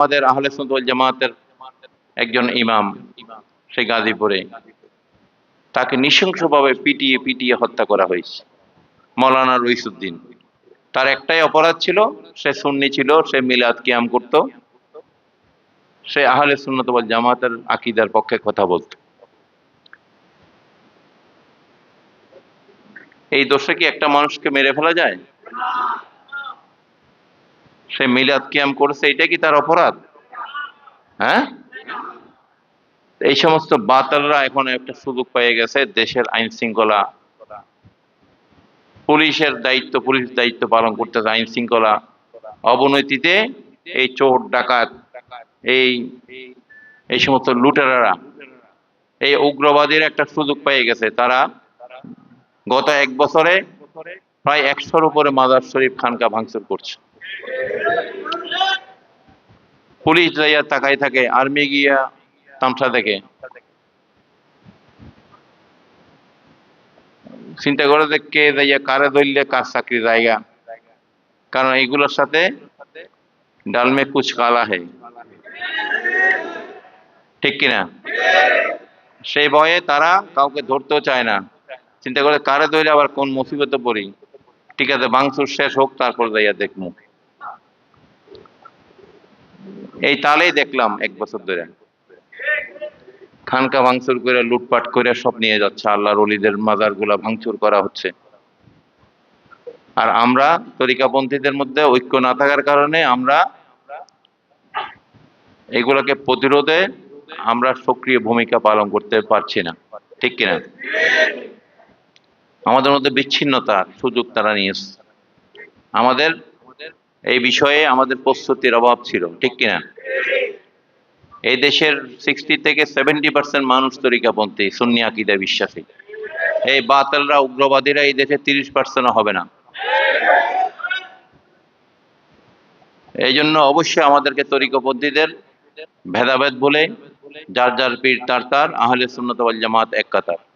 আমাদের আহলে সুন্দর জামাতের একজন ইমাম সে গাজীপুরে। তাকে নৃশংসভাবে পিটিয়ে পিটিয়ে হত্যা করা হয়েছে। মৌলানা রইসুদ্দিন। তার একটাই অপরাধ ছিল, সে সুন্নি ছিল, সে মিলাদ কিয়াম করত। সে আহলে সুন্নত জামাতের আকিদার পক্ষে কথা বলতো। এই দোষে কি একটা মানুষকে মেরে ফেলা যায়? সে মিলাদ কিয়াম করেছে, এটা কি তার অপরাধ? হ্যাঁ? এই সমস্ত বাতালরা এখন একটা সুযোগ পেয়ে গেছে, দেশের আইন শৃঙ্খলা। পুলিশের দায়িত্ব, পুলিশ দায়িত্ব পালন করতেছে আইন শৃঙ্খলা অবনতিতে এই চোর, ডাকাত, এই এই সমস্ত লুটেরারা, এই উগ্রবাদীর একটা সুযোগ পেয়ে গেছে। তারা গত এক বছরে প্রায় একশোর উপরে মাদার শরীফ খানকা ভাঙচুর করছে। পুলিশ যাইয়া তাকাই থাকে, আর্মি গিয়া তামসা দেখে। চিন্তা করে কে যাইয়া, কারে ধরলে কার চাকরি জায়গা? কারণ এইগুলোর সাথে ডালমে কুচ কালা হে। ঠিক কিনা? সেই ভয়ে তারা কাউকে ধরতেও চায় না। চিন্তা করে কারে ধরে আবার কোন মুসিবতে পড়ি? ঠিক আছে বাংসুর শেষ হোক, তারপর যাইয়া দেখব এই তালেই দেখলাম এক বছর ধরে। খানকা ভাঙচুর করে, লুটপাট করে সব নিয়ে যাচ্ছে। আল্লাহর অলিদের মাজারগুলা ভাঙচুর করা হচ্ছে। আর আমরা তরিকাপন্থীদের মধ্যে ঐক্য না থাকার কারণে আমরা এগুলোকে প্রতিরোধে আমরা সক্রিয় ভূমিকা পালন করতে পারছি না। ঠিক কিনা? আমাদের মধ্যে বিচ্ছিন্নতার সুযোগ তারা নিয়েছে আমাদের এই বিষয়ে আমাদের প্রস্তুতির অভাব ছিল, ঠিক কিনা? এই দেশের সিক্সটি থেকে সেভেন্টি পার্সেন্ট মানুষ তরিকাপন্থী, সুন্নি আকিদা বিশ্বাসী। এই বাতালরা, উগ্রবাদীরা এই দেশে তিরিশ পার্সেন্ট হবে না। এই জন্য অবশ্যই আমাদেরকে তরিকপন্থীদের ভেদাভেদ বলে, যার যার পীর তার তার, আহলে সুন্নত জামাত এক কাতার।